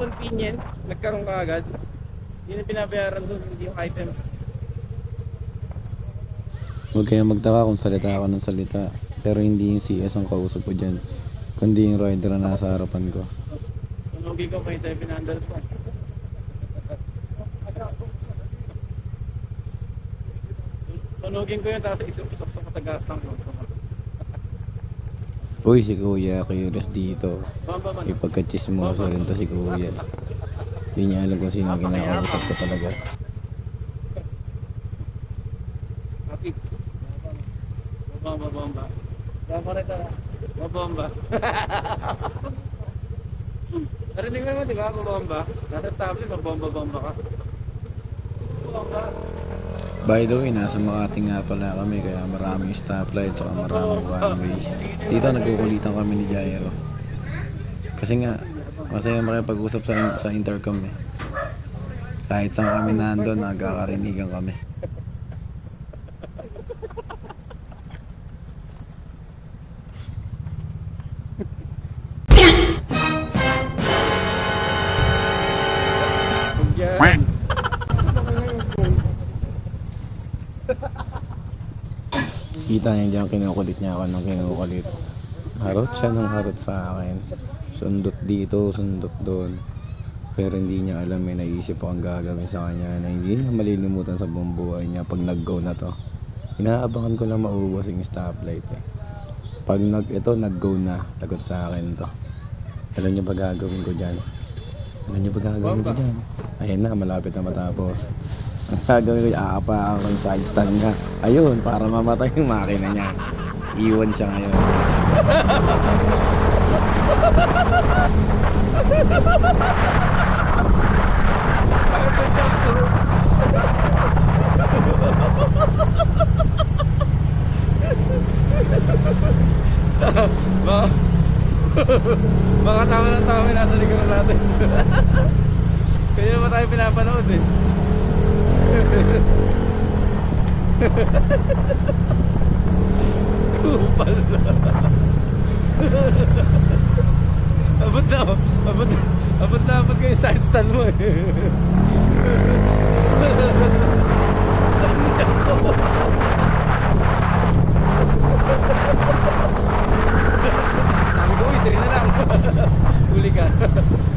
convenience, nagkaroon ka agad. Yun yung pinabayaran doon, hindi yung item. Huwag kayong magtaka kung salita ako ng salita. Pero hindi yung CS ang kausap ko dyan. Kundi yung rider na nasa harapan ko. Tunugi ko yung 700 pa. Sunugin ko yun, tapos isok-isok ko sa gas tank. Uy, si Kuya, curious dito. May pagkachismoso rin to si Kuya. Hindi niya alam kung sino kinakausap ko talaga. Babamba, babamba. Babamba rin tara. Babamba. Narinig naman, di ba? Babamba. Nasa stable, babamba-bamba ka. Babamba. By the way, nasa Makati nga pala kami kaya maraming stoplight saka maraming one way. Dito nagkukulitan kami ni Jairo. Kasi nga, masaya makipag-usap sa, sa intercom eh. Kahit saan kami nandun, nagkakarinigan kami. Kita niya dyan, kinukulit niya ako ng kinukulit. Harot siya ng harot sa akin. Sundot dito, sundot doon. Pero hindi niya alam, may naisip akong gagawin sa kanya na hindi niya malilimutan sa buong buhay niya pag nag-go na to. Inaabangan ko lang maubos yung stoplight eh. Pag nag, ito, nag-go na, lagot sa akin to. Alam niyo ba gagawin ko dyan? Alam niyo ba gagawin ko dyan? Ayan na, malapit na matapos. Ang gagawin ko, aapa ako yung side stand niya. Ayun, para mamatay yung makina niya. Iwan siya ngayon. Baka, baka tama ng tama yung nasa likuran natin. Kaya naman tayo pinapanood eh. Kupal na. abot na, abot na, abot na, abot kayo side stand mo eh. Sabi ko, uy, tiri na lang. Huli ka.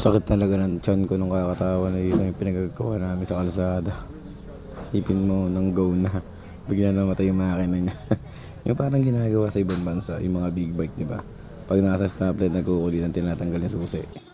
Sakit talaga ng tiyan ko nung kakatawa na yun yung pinagagawa namin sa kalsada. Sipin mo, nang go na. Bigla namatay yung makina niya. yung parang ginagawa sa ibang bansa, yung mga big bike, di ba? Pag nasa stoplight, nagkukulitan, tinatanggal yung susi.